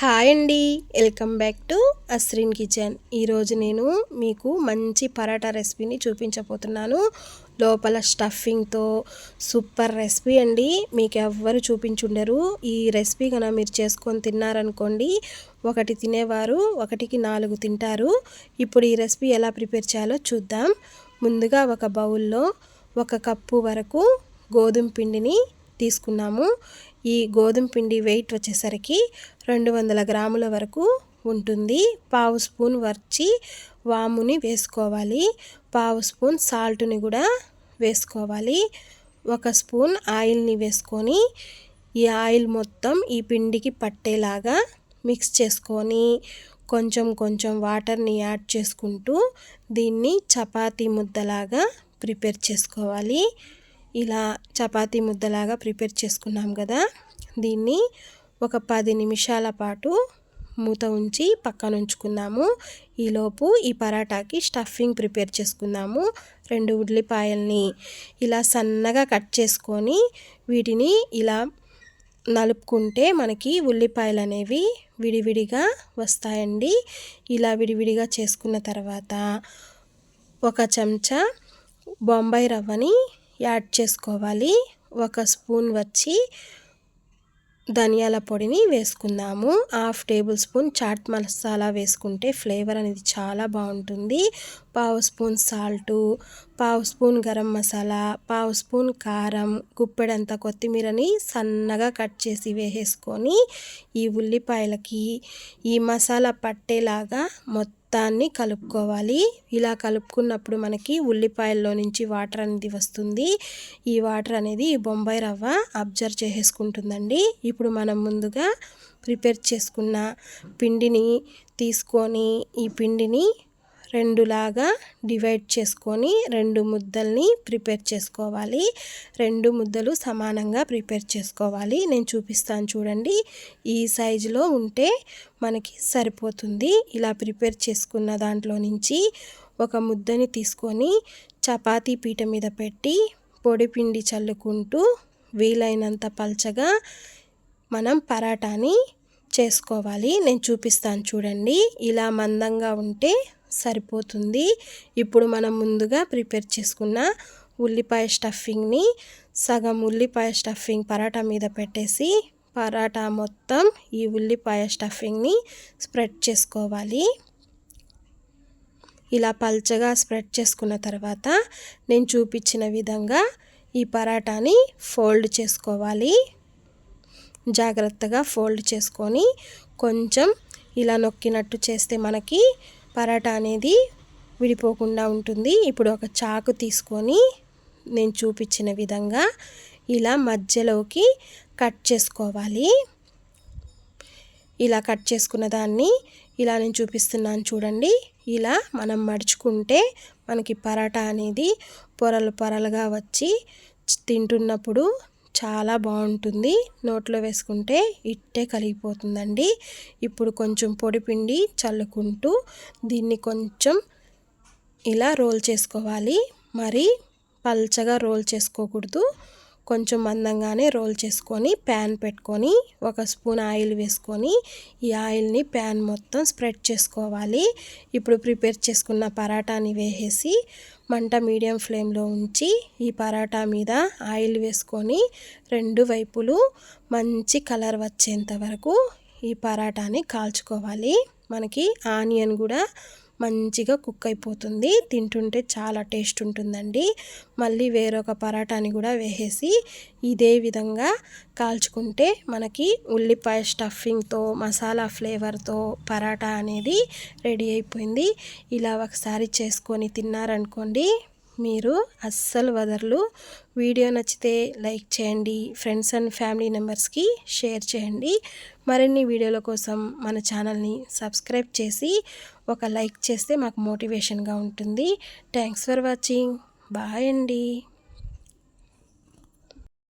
Hi అండి. Welcome back to Asrin kitchen. ఈరోజు నేను మీకు మంచి పరాటా రెసిపీని చూపించబోతున్నాను. లోపల స్టఫింగ్తో సూపర్ రెసిపీ అండి. మీకు ఎవ్వరు చూపించుండరు. ఈ రెసిపీ కనుక మీరు చేసుకొని తిన్నారనుకోండి ఒకటి తినేవారు ఒకటికి నాలుగు తింటారు. ఇప్పుడు ఈ రెసిపీ ఎలా ప్రిపేర్ చేయాలో చూద్దాం. ముందుగా ఒక బౌల్లో ఒక కప్పు వరకు గోధుమ పిండిని తీసుకున్నాము. ఈ గోధుమ పిండి వెయిట్ వచ్చేసరికి రెండు వందల గ్రాముల వరకు ఉంటుంది. పావు స్పూన్ వర్చి వాముని వేసుకోవాలి. పావు స్పూన్ సాల్ట్ని కూడా వేసుకోవాలి. ఒక స్పూన్ ఆయిల్ని వేసుకొని ఈ ఆయిల్ మొత్తం ఈ పిండికి పట్టేలాగా మిక్స్ చేసుకొని కొంచెం కొంచెం వాటర్ని యాడ్ చేసుకుంటూ దీన్ని చపాతీ ముద్దలాగా ప్రిపేర్ చేసుకోవాలి. ఇలా చపాతీ ముద్దలాగా ప్రిపేర్ చేసుకున్నాం కదా. దీన్ని ఒక పది నిమిషాల పాటు మూత ఉంచి పక్కన ఉంచుకుందాము. ఈలోపు ఈ పరాటాకి స్టఫింగ్ ప్రిపేర్ చేసుకుందాము. రెండు ఉల్లిపాయల్ని ఇలా సన్నగా కట్ చేసుకొని వీటిని ఇలా నలుపుకుంటే మనకి ఉల్లిపాయలు అనేవి విడివిడిగా వస్తాయండి. ఇలా విడివిడిగా చేసుకున్న తర్వాత ఒక చెంచా బొంబాయి రవ్వని యాడ్ చేసుకోవాలి. ఒక స్పూన్ వచ్చి ధనియాల పొడిని వేసుకుందాము. Half tablespoon chaat masala వేసుకుంటే ఫ్లేవర్ అనేది చాలా బాగుంటుంది. పావు స్పూన్ సాల్టు పావు స్పూన్ గరం మసాలా పావు స్పూన్ కారం గుప్పెడంత కొత్తిమీరని సన్నగా కట్ చేసి వేసేసుకొని ఈ ఉల్లిపాయలకి ఈ మసాలా పట్టేలాగా మొత్తం మొత్తాన్ని కలుపుకోవాలి. ఇలా కలుపుకున్నప్పుడు మనకి ఉల్లిపాయల్లో నుంచి వాటర్ అనేది వస్తుంది. ఈ వాటర్ అనేది బొంబాయి రవ్వ అబ్జర్వ్ చేసేసుకుంటుందండి. ఇప్పుడు మనం ముందుగా ప్రిపేర్ చేసుకున్న పిండిని తీసుకొని ఈ పిండిని రెండులాగా డివైడ్ చేసుకొని రెండు ముద్దల్ని ప్రిపేర్ చేసుకోవాలి. రెండు ముద్దలు సమానంగా ప్రిపేర్ చేసుకోవాలి. నేను చూపిస్తాను చూడండి. ఈ సైజులో ఉంటే మనకి సరిపోతుంది. ఇలా ప్రిపేర్ చేసుకున్న దాంట్లో నుంచి ఒక ముద్దని తీసుకొని చపాతీ పీట మీద పెట్టి పొడి పిండి చల్లుకుంటూ వీలైనంత పల్చగా మనం పరాటాని చేసుకోవాలి. నేను చూపిస్తాను చూడండి. ఇలా మందంగా ఉంటే సరిపోతుంది. ఇప్పుడు మనం ముందుగా ప్రిపేర్ చేసుకున్న ఉల్లిపాయ స్టఫింగ్ని సగం ఉల్లిపాయ స్టఫింగ్ పరాటా మీద పెట్టేసి పరాటా మొత్తం ఈ ఉల్లిపాయ స్టఫింగ్ని స్ప్రెడ్ చేసుకోవాలి. ఇలా పల్చగా స్ప్రెడ్ చేసుకున్న తర్వాత నేను చూపించిన విధంగా ఈ పరాటాని ఫోల్డ్ చేసుకోవాలి. జాగ్రత్తగా ఫోల్డ్ చేసుకొని కొంచెం ఇలా నొక్కినట్టు చేస్తే మనకి పరాటా అనేది విడిపోకుండా ఉంటుంది. ఇప్పుడు ఒక చాకు తీసుకొని నేను చూపించిన విధంగా ఇలా మధ్యలోకి కట్ చేసుకోవాలి. ఇలా కట్ చేసుకున్న దాన్ని ఇలా నేను చూపిస్తున్నాను చూడండి. ఇలా మనం మడుచుకుంటే మనకి పరాటా అనేది పొరలు పొరలుగా వచ్చి తింటున్నప్పుడు చాలా బాగుంటుంది. నోట్లో వేసుకుంటే ఇట్టే కలిగిపోతుందండి. ఇప్పుడు కొంచెం పొడి పిండి చల్లుకుంటూ దీన్ని కొంచెం ఇలా రోల్ చేసుకోవాలి. మరి పల్చగా రోల్ చేసుకోకూడదు. కొంచెం మందంగానే రోల్ చేసుకొని ప్యాన్ పెట్టుకొని ఒక స్పూన్ ఆయిల్ వేసుకొని ఈ ఆయిల్ని ప్యాన్ మొత్తం స్ప్రెడ్ చేసుకోవాలి. ఇప్పుడు ప్రిపేర్ చేసుకున్న పరాటాని వేసేసి మంట మీడియం ఫ్లేమ్లో ఉంచి ఈ పరాటా మీద ఆయిల్ వేసుకొని రెండు వైపులు మంచి కలర్ వచ్చేంత వరకు ఈ పరాటాని కాల్చుకోవాలి. మనకి ఆనియన్ కూడా మంచిగా కుక్ అయిపోతుంది. తింటుంటే చాలా టేస్ట్ ఉంటుందండి. మళ్ళీ వేరొక పరాటాని కూడా వేసేసి ఇదే విధంగా కాల్చుకుంటే మనకి ఉల్లిపాయ స్టఫింగ్తో మసాలా ఫ్లేవర్తో పరాటా అనేది రెడీ అయిపోయింది. ఇలా ఒకసారి చేసుకొని తిన్నారనుకోండి మీరు అస్సలు వదర్లు వీడియో నచ్చితే లైక్ చేయండి. ఫ్రెండ్స్ అండ్ ఫ్యామిలీ మెంబర్స్కి షేర్ చేయండి. మరిన్ని వీడియోల కోసం మన ఛానల్ని సబ్స్క్రైబ్ చేసి ఒక లైక్ చేస్తే మాకు మోటివేషన్గా ఉంటుంది. Thanks for watching. బాయ్ అండి.